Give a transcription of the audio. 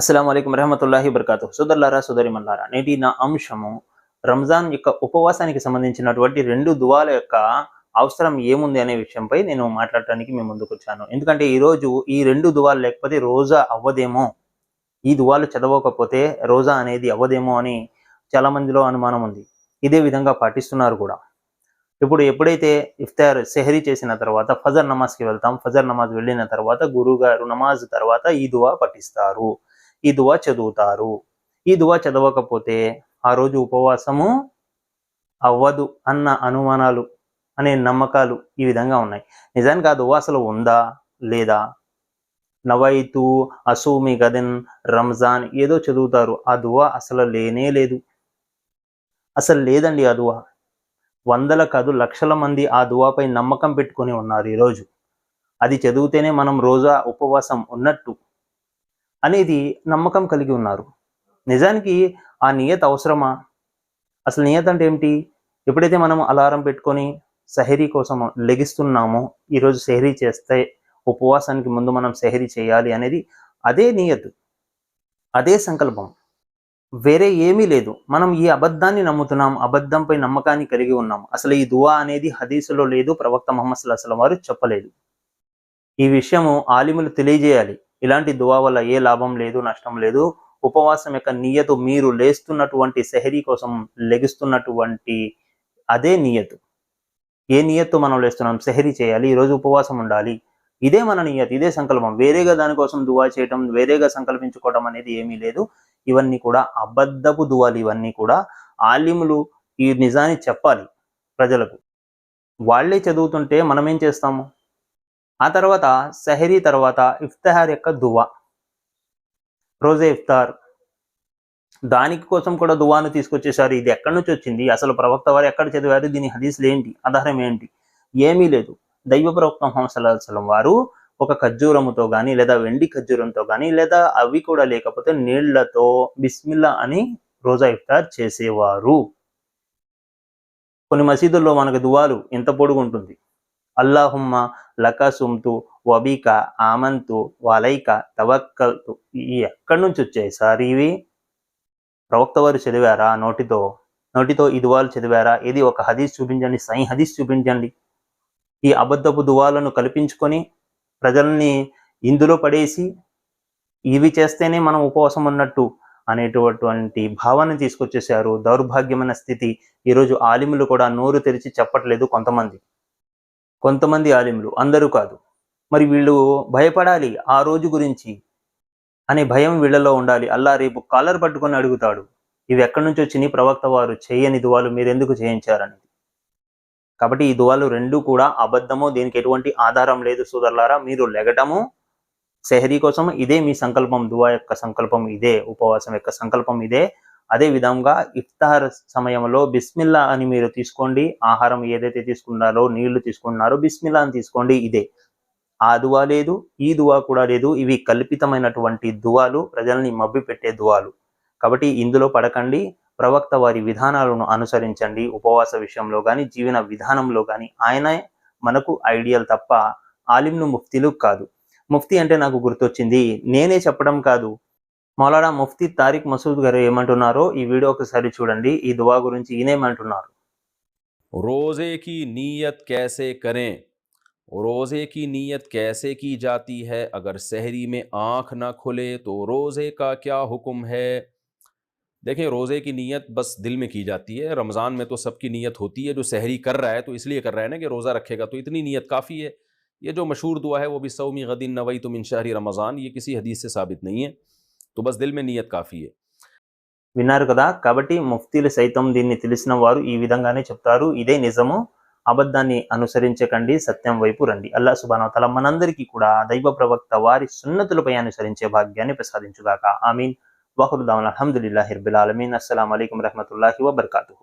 అస్సలం అయికం రహమతుల్లాహి బర్కాతు సుదర్లారా సుదరి మల్లారా నేటి నా అంశము రంజాన్ యొక్క ఉపవాసానికి సంబంధించినటువంటి రెండు దువాల యొక్క అవసరం ఏముంది అనే విషయంపై నేను మాట్లాడటానికి మేము ముందుకు వచ్చాను. ఎందుకంటే ఈరోజు ఈ రెండు దువాలు లేకపోతే రోజా అవ్వదేమో. ఈ దువాలు చదవకపోతే రోజా అనేది అవ్వదేమో అని చాలా మందిలో అనుమానం ఉంది. ఇదే విధంగా పాటిస్తున్నారు కూడా. ఇప్పుడు ఎప్పుడైతే ఇఫ్తార్ సెహరీ చేసిన తర్వాత ఫజర్ నమాజ్కి వెళ్తాం ఫజర్ నమాజ్ వెళ్ళిన తర్వాత గురువు గారు నమాజ్ తర్వాత ఈ దువా పఠిస్తారు. ఈ దువా చదువుతారు. ఈ దువా చదవకపోతే ఆ రోజు ఉపవాసము అవ్వదు అన్న అనుమానాలు అనే నమ్మకాలు ఈ విధంగా ఉన్నాయి. నిజానికి ఆ దువా అసలు ఉందా? లేదా? నవైతు అసూమి గదన్ రంజాన్ ఏదో చదువుతారు. ఆ దువా అసలు లేనే లేదు. అసలు లేదండి ఆ దువా. వందల కాదు లక్షల మంది ఆ దువాపై నమ్మకం పెట్టుకొని ఉన్నారు ఈరోజు. అది చదివితేనే మనం రోజా ఉపవాసం ఉన్నట్టు. అనేది నమ్మకం కలిగి ఉన్నారు. నిజానికి ఆ నియత అవసరమా? అసలు నియత అంటే ఏమిటి? ఎప్పుడైతే మనం అలారం పెట్టుకొని సహరీ కోసం లెగిస్తున్నామో ఈరోజు సెహరీ చేస్తే ఉపవాసానికి ముందు మనం సెహరీ చేయాలి అనేది అదే నియత్. అదే సంకల్పం. వేరే ఏమీ లేదు. మనం ఈ అబద్ధాన్ని నమ్ముతున్నాం అబద్ధంపై నమ్మకాన్ని కలిగి ఉన్నాం. అసలు ఈ దువా అనేది హదీసులో లేదు ప్రవక్త ముహమ్మద్ అసలు వారు చెప్పలేదు. ఈ విషయము ఆలిములు తెలియజేయాలి. ఇలాంటి దువా వల్ల ఏ లాభం లేదు నష్టం లేదు. ఉపవాసం యొక్క నియతు మీరు లేస్తున్నటువంటి సెహరీ కోసం లెగుస్తున్నటువంటి అదే నియతు. ఏ నియత్తు మనం లేస్తున్నాం? సెహరీ చేయాలి ఈరోజు ఉపవాసం ఉండాలి. ఇదే మన నియత్ ఇదే సంకల్పం. వేరేగా దానికోసం దువా చేయటం వేరేగా సంకల్పించుకోవడం అనేది ఏమీ లేదు. ఇవన్నీ కూడా అబద్ధపు దువాలు ఇవన్నీ కూడా ఆలిములు ఈ నిజాన్ని చెప్పాలి ప్రజలకు. వాళ్ళే చదువుతుంటే మనం ఏం చేస్తాము? ఆ తర్వాత సహరీ తర్వాత ఇఫ్తహార్ యొక్క దువా. రోజే ఇఫ్తార్. దానికి కోసం కూడా దువాను తీసుకొచ్చేసారు. ఇది ఎక్కడి నుంచి వచ్చింది? అసలు ప్రవక్త వారు ఎక్కడ చదివారు? దీని హదీసులు ఏంటి? ఆధారం ఏంటి? ఏమీ లేదు. దైవ ప్రవక్త ముహమ్మద్ సల్లాహం వారు ఒక ఖర్జూరముతో కానీ లేదా వెండి ఖర్జూరంతో కానీ లేదా అవి కూడా లేకపోతే నీళ్ళతో బిస్మిల్లా అని రోజా ఇఫ్తార్ చేసేవారు. కొన్ని మసీదుల్లో మనకు దువాలు ఎంత పొడుగు ఉంటుంది అల్లాహుమ్మ లక సుమ్తు వబీక ఆమంతు వలైక తవక్కల్తు. ఈ ఎక్కడి నుంచి వచ్చాయి సార్ ఇవి? ప్రవక్త వారు చదివారా నోటితో? నోటితో ఈ దువాలు చదివారా? ఇది ఒక హదీస్ చూపించండి సై హదీస్ చూపించండి. ఈ అబద్ధపు దువాలను కల్పించుకొని ప్రజల్ని ఇందులో పడేసి ఇవి చేస్తేనే మనం ఉపవాసం ఉన్నట్టు అనేటటువంటి భావాన్ని తీసుకొచ్చేసారు దౌర్భాగ్యమైన స్థితి. ఈరోజు ఆలిములు కూడా నోరు తెరిచి చెప్పట్లేదు కొంతమంది. కొంతమంది ఆలిములు అందరూ కాదు. మరి వీళ్ళు భయపడాలి ఆ రోజు గురించి అనే భయం వీళ్ళలో ఉండాలి. అల్లా రేపు కాలర్ పట్టుకొని అడుగుతాడు ఇవి ఎక్కడి నుంచి వచ్చినాయి? ప్రవక్త వారు చేయని దువాలు మీరెందుకు చేయించారని కాబట్టి ఈ దువాలు రెండు కూడా అబద్ధమో దీనికి ఎటువంటి ఆధారం లేదు సోదరులారా. మీరు లెగటము సెహరీ కోసం ఇదే మీ సంకల్పం దువా యొక్క సంకల్పం ఇదే ఉపవాసం యొక్క సంకల్పం ఇదే. అదే విధంగా ఇఫ్తార్ సమయంలో బిస్మిల్లా అని మీరు తీసుకోండి. ఆహారం ఏదైతే తీసుకున్నారో నీళ్ళు తీసుకున్నారో బిస్మిల్లా అని తీసుకోండి. ఇదే. ఆ దువా లేదు ఈ దువా కూడా లేదు. ఇవి కల్పితమైనటువంటి దువాలు ప్రజల్ని మబ్బి పెట్టే దువాలు. కాబట్టి ఇందులో పడకండి. ప్రవక్త వారి విధానాలను అనుసరించండి. ఉపవాస విషయంలో కానీ జీవన విధానంలో కానీ ఆయన మనకు ఐడియల్ తప్ప ఆలింను ముఫ్తీలు కాదు. ముఫ్తీ అంటే నాకు గుర్తొచ్చింది నేనే చెప్పడం కాదు. మౌలానా ముఫ్తీ తారిక్ మసూద్ గారు ఏమంటున్నారో ఈ వీడియో ఒకసారి చూడండి. ఈ దువా గురించి ఈయనేమంటున్నారు روزے کی نیت کیسے کریں روزے کی نیت کیسے کی جاتی ہے اگر سحری میں آنکھ نہ کھلے تو روزے کا کیا حکم ہے دیکھیں روزے کی نیت بس دل میں کی جاتی ہے رمضان میں تو سب کی نیت ہوتی ہے جو سحری کر رہا ہے تو اس لیے کر رہا ہے نا کہ روزہ رکھے گا تو اتنی نیت کافی ہے. یہ جو مشہور دعا ہے وہ بھی سومی غدین نوئی تم ان شہری رمضان، یہ کسی حدیث سے ثابت نہیں ہے۔ तो बस दिल में नीयत काफ़ी है విన్నారు కదా కాబట్టి ముఫ్తీలు సైతం దీన్ని తెలిసిన వారు ఈ విధంగానే చెప్తారు ఇదే నిజము అబద్ధాన్ని అనుసరించకండి సత్యం వైపు రండి అల్లా సుబాన తల మనందరికీ కూడా దైవ ప్రవక్త వారి సున్నతులపై అనుసరించే భాగ్యాన్ని ప్రసాదించుగాక ఆమీన్ వాహుదాన్ అల్హమ్దుల్లాహిర్బిల్ ఆలమీన్ అస్సలం అయికం రహమతుల్లాహి వబర్కాతు